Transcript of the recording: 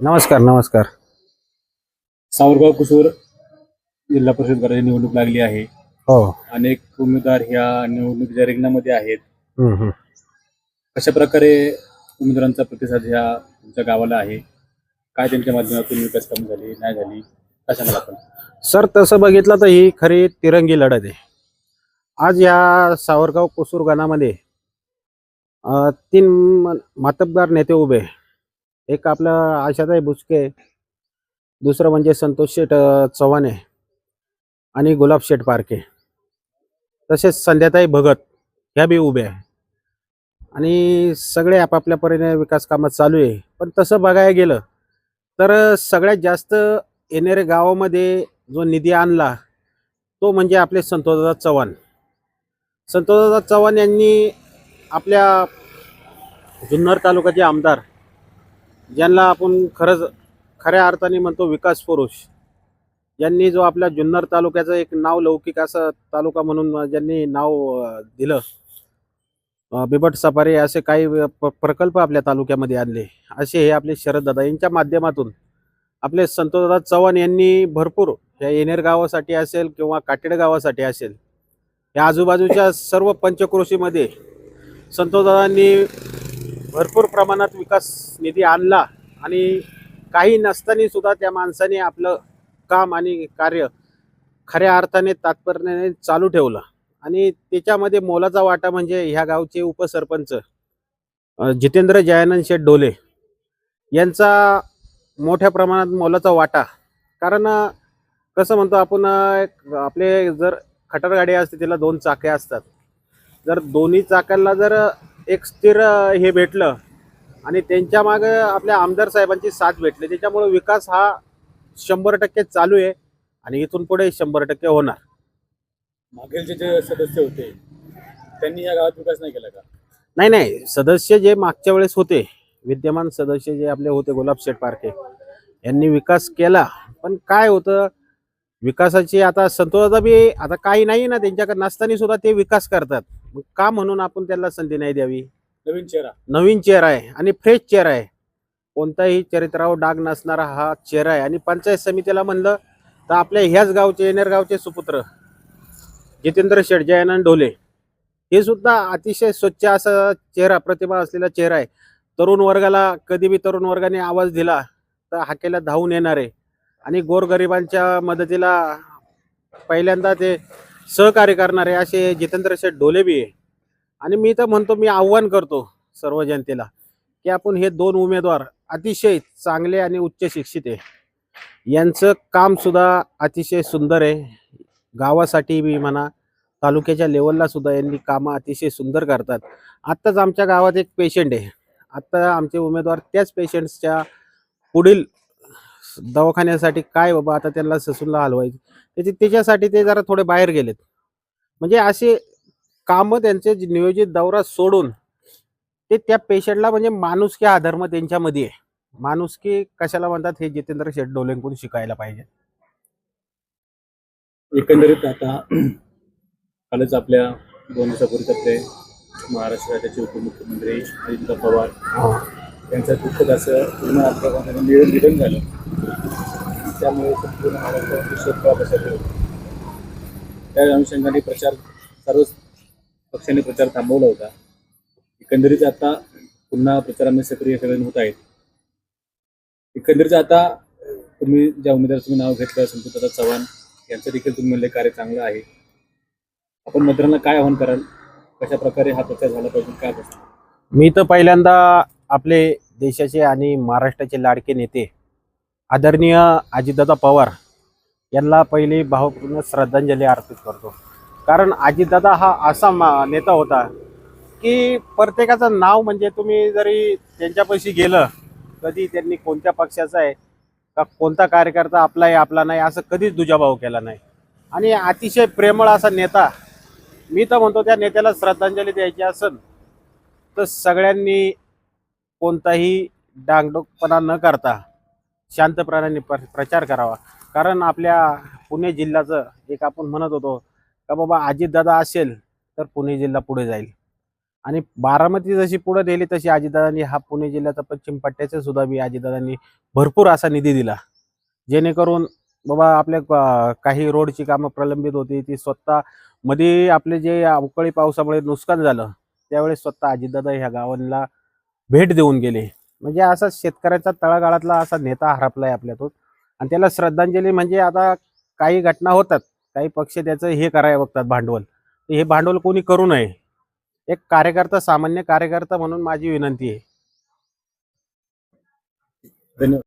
नमस्कार नमस्कार. सावरगाव कुसूर जिल्हा परिषद गटाची निवडणूक लागली आहे. हो. अनेक उमेदवार ह्या निवडणुकीच्या रिंगणामध्ये आहेत. हम्म, हम्म. कशा प्रकारे उमेदवारांचा प्रतिसाद ह्या तुमच्या गावाला आहे? काय त्यांच्या माध्यमातून विकास कामं झाली नाही झाली? काय सांगाल आपण सर तसं बघितलं तर ही खरी तिरंगी लढत आहे. आज या सावरगाव कोसूर गाणामध्ये अं, तीन म- मातब्बार नेते उभे. आहे. एक आपलं आशाताई बुचके दुसरं म्हणजे संतोष शेठ चव्हाण आहे आणि गुलाब शेठ पारखे. तसेच संध्याताई भगत ह्या बी उभे आहे. आणि सगळे आपापल्या परीने विकास कामात चालू आहे. पण तसं बघायला गेलं तर सगळ्यात जास्त येणारे गावामध्ये जो निधी आणला तो म्हणजे आपले संतोषदा चव्हाण. संतोषदा चव्हाण यांनी आपल्या जुन्नर तालुक्याचे आमदार ज्यांना आपण खरंच खऱ्या अर्थाने म्हणतो विकास पुरुष यांनी जो आपल्या जुन्नर तालुक्याचं एक नाव लौकिक असं तालुका म्हणून ज्यांनी नाव दिलं बिबट सफारी असे काही प- प्रकल्प आपल्या तालुक्यामध्ये आणले. असे हे आपले शरददादा यांच्या माध्यमातून आपले संतोषदादा चव्हाण यांनी भरपूर या येणेर गावासाठी असेल किंवा काटेड गावासाठी असेल या आजूबाजूच्या सर्व पंचक्रोशीमध्ये संतोषदादांनी भरपूर प्रमाणात विकास निधी आणला आणि काही नसताना सुद्धा त्या माणसाने आपलं काम आणि कार्य खऱ्या अर्थाने तात्पर्याने चालू ठेवलं. आणि त्याच्यामध्ये मोलाचा वाटा म्हणजे ह्या गावचे उपसरपंच जितेंद्र जयानंद शेठ डोले यांचा मोठ्या प्रमाणात मोलाचा वाटा. कारण कसं म्हणतो आपण आपले जर खटर गाडी असते तिला दोन चाके असतात. जर दोन्ही चाक्याला जर एक स्थिर हे भेटलं. आणि त्यांच्या मागं आपल्या आमदार साहेबांची साथ भेटली. त्याच्यामुळे विकास हा शंभर टक्के चालू आहे आणि इथून पुढे शंभर टक्के होणार. मागीलचे जे सदस्य होते त्यांनी या गावात विकास नाही केला का? नाही नाही. सदस्य जे मागच्या वेळेस होते विद्यमान सदस्य जे आपले होते गुलाब शेठ पारखे यांनी विकास केला. पण काय होतं विकासाची आता संतोषदा बी आता काही नाही ना त्यांच्याकडे नसताना सुद्धा ते विकास करतात. मग का म्हणून आपण त्यांना संधी नाही द्यावी? नवीन चेहरा. नवीन चेहरा आहे आणि फ्रेश चेहरा आहे. कोणताही चरित्रावर डाग नसणारा हा चेहरा आहे. आणि पंचायत समितीला म्हणलं तर आपल्या ह्याच गावचे येणेर गावचे सुपुत्र जितेंद्र शेठ जयानंद ढोले हे सुद्धा अतिशय स्वच्छ असा चेहरा प्रतिभा असलेला चेहरा आहे. तरुण वर्गाला कधी बी तरुण वर्गाने आवाज दिला तर हाकेला धावून येणार. आहे आणि गोरगरिबांच्या मदतीला पहिल्यांदा ते सहकार्य करणारे असे जितेंद्र शेठ डोले बी आहे. आणि मी तर म्हणतो मी आव्हान करतो सर्व जनतेला की आपण हे दोन उमेदवार अतिशय चांगले आणि उच्च शिक्षित आहे. यांचं कामसुद्धा अतिशय सुंदर आहे. गावासाठी मी म्हणा तालुक्याच्या लेवलला सुद्धा यांनी कामं अतिशय सुंदर करतात. आत्ताच आमच्या गावात एक पेशंट आहे. आत्ता आमचे उमेदवार त्याच पेशंट्सच्या पुढील दवाखान्यासाठी काय बाबा आता त्यांना ससूनला हलवायचं? त्याची त्याच्यासाठी ते जरा थोडे बाहेर गेलेत. म्हणजे असे कामं त्यांचे नियोजित दौरा सोडून ते त्या पेशंटला म्हणजे माणुसकी हा धर्म त्यांच्यामध्ये आहे. माणुसकी कशाला म्हणतात हे जितेंद्र शेठ डोलेंकडून शिकायला पाहिजे. एकंदरीत आता कालच आपल्या दोन दिवसापूर्वीच आपले महाराष्ट्र राज्याचे उपमुख्यमंत्री अजित पवार यांचं दुःखद असं पूर्ण निधन झालं. त्यामुळे संपूर्ण महाराष्ट्रामध्ये शोककळा पसरली त्या अनुषंगाने प्रचार सर्वच पक्षांनी प्रचार थांबवला होता. एकंदरीत आता पुन्हा प्रचारामध्ये सक्रिय सगळे होत आहेत. एकंदरीत आता तुम्ही ज्या उमेदवार तुम्ही नाव घेतलं संतोषदादा चव्हाण यांचं देखील तुम्ही म्हणले कार्य चांगलं आहे. आपण मतदारांना काय आव्हान कराल? कशा प्रकारे हा प्रचार झाला पाहिजे? काय मी तर पहिल्यांदा आपले देशाचे आणि महाराष्ट्राचे लाडके नेते आदरणीय अजितदादा पवार यांना पहिली भावपूर्ण श्रद्धांजली अर्पित करतो. कारण अजितदादा हा असा मा- नेता होता की प्रत्येकाचं नाव म्हणजे तुम्ही जरी त्यांच्यापाशी गेलं कधी त्यांनी कोणत्या पक्षाचा आहे का कोणता कार्यकर्ता आपला आहे आपला नाही असं कधीच दुजाभाव केला नाही. आणि अतिशय प्रेमळ असा नेता मी तर म्हणतो त्या नेत्याला श्रद्धांजली द्यायची असेल तर सगळ्यांनी कोणताही डांगडोकपणा न करता शांतपणाने प्र प्रचार करावा. कारण आपल्या पुणे जिल्ह्याचं एक आपण म्हणत होतो का बाबा अजितदादा असेल तर पुणे जिल्हा पुढे जाईल. आणि बारामती जशी पुढे दिली तशी अजितदादांनी हा पुणे जिल्ह्याचा पश्चिम पट्ट्याचा सुद्धा बी अजितदादांनी भरपूर असा निधी दिला. जेणेकरून बाबा आपल्या काही रोडची कामं प्रलंबित होती ती स्वतः मध्ये आपले जे अवकाळी पावसामुळे नुकसान झालं त्यावेळेस स्वतः अजितदादा ह्या गावांना भेट देऊन गेले. म्हणजे असा शेतकऱ्याचा तळागाळातला असा नेता हरपलाय आपल्यातून. आणि त्याला श्रद्धांजली म्हणजे आता काही घटना होतात काही पक्ष त्याचं हे करायला बघतात भांडवल. हे भांडवल कोणी करू नये. एक कार्यकर्ता सामान्य कार्यकर्ता म्हणून माझी विनंती आहे. धन्यवाद.